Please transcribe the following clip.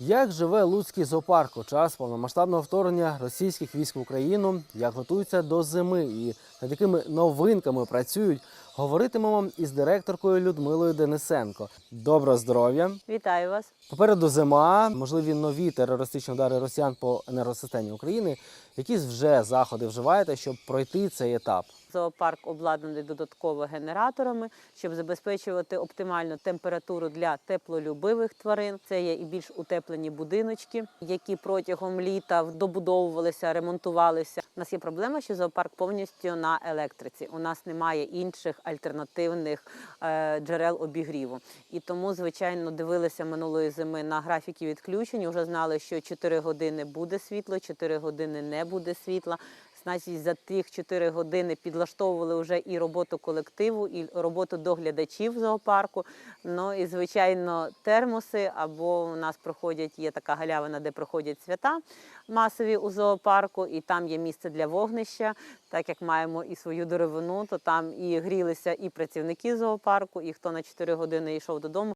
Як живе Луцький зоопарк у час повномасштабного вторгнення російських військ в Україну, як готуються до зими? І над якими новинками працюють, говоритимемо із директоркою Людмилою Денисенко. Доброго здоров'я! Вітаю вас. Попереду зима, можливі нові терористичні удари росіян по енергосистемі України. Які вже заходи вживаєте, щоб пройти цей етап? Зоопарк обладнаний додатково генераторами, щоб забезпечувати оптимальну температуру для теплолюбивих тварин. Це є і більш утеплені будиночки, які протягом літа добудовувалися, ремонтувалися. У нас є проблема, що зоопарк повністю на електриці. У нас немає інших альтернативних е, джерел обігріву. І тому, звичайно, дивилися минулої зими на графіки відключень. Вже знали, що 4 години буде світло, 4 години не буде світла. Значить, за тих 4 години підлаштовували вже і роботу колективу, і роботу доглядачів зоопарку. Ну і звичайно, термоси. Або у нас проходять є така галявина, де проходять свята масові у зоопарку, і там є місце для вогнища. Так як маємо і свою деревину, то там і грілися і працівники зоопарку, і хто на 4 години йшов додому,